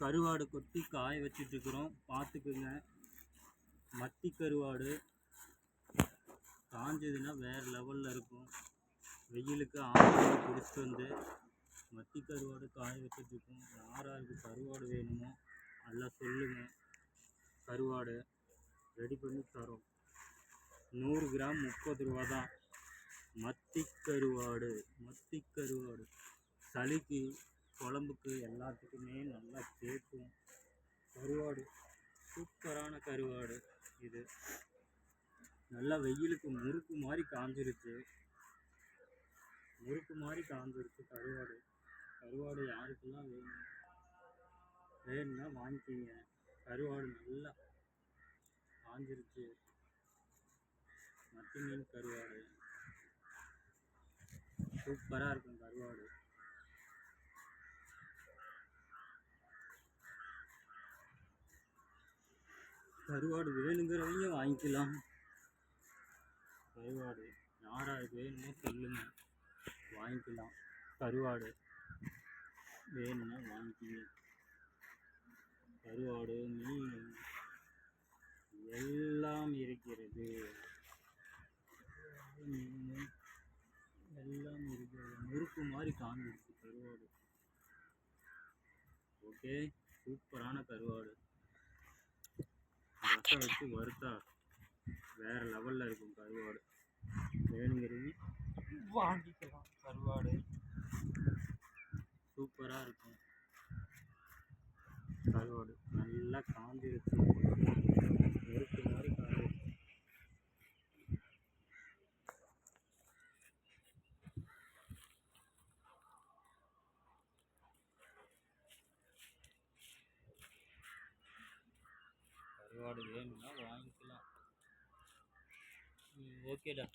கருவாடு கொட்டி காய வச்சிட்ருக்குறோம். பார்த்துக்குங்க. மத்தி கருவாடு காஞ்சதுன்னா வேறு லெவலில் இருக்கும். வெயிலுக்கு ஆற்றுல பிடிச்சிட்டு வந்து மத்தி கருவாடு காய வச்சிட்ருக்கோம். யாராருக்கு கருவாடு வேணுமோ நல்லா சொல்லுங்கள் கருவாடு ரெடி பண்ணி தரோம். நூறு கிராம் முப்பது ரூபா தான். மத்தி கருவாடு மத்தி கருவாடு. சளிக்கு குழம்புக்கு எல்லாத்துக்குமே நல்லா கேட்கும் கருவாடு சூப்பரான கருவாடு இது. நல்லா வெயிலுக்கு முறுக்கு மாதிரி காஞ்சிருச்சு. முறுக்கு மாதிரி காஞ்சிருச்சு கருவாடு. கருவாடு யாருக்கெல்லாம் வேணும்? வேணும்னா வாங்கிக்கிங்க. கருவாடு நல்லா காஞ்சிருச்சு. மத்தி மீன் கருவாடு. சூப்பராக இருக்கும் கருவாடு. கருவாடு வேணுங்கிறவங்க வாங்கிக்கலாம். கருவாடு. யாராருக்கு வேணுமோ சொல்லுங்க வாங்கிக்கலாம். கருவாடு. வேணும்னா வாங்கிக்கிங்க. கருவாடு மீன். எல்லாம் இருக்கிறது. மீன். எல்லாம் இருக்கிறது. முறுக்கு மாதிரி காண்பிடுச்சு கருவாடு. ஓகே? சூப்பரான கருவாடு. ரசம் வச்சு வறுத்தா வேற லெவலில் இருக்கும் கருவாடு. வேணுங்கிறது வாங்கிக்கலாம் கருவாடு. சூப்பராக இருக்கும். கருவாடு. நல்லா காஞ்சிருச்சு. நெருப்பு மாதிரி காஞ்சிருச்சு கருவாடு வேணும்னா வாங்கிக்கலாம். ம், ஓகேடா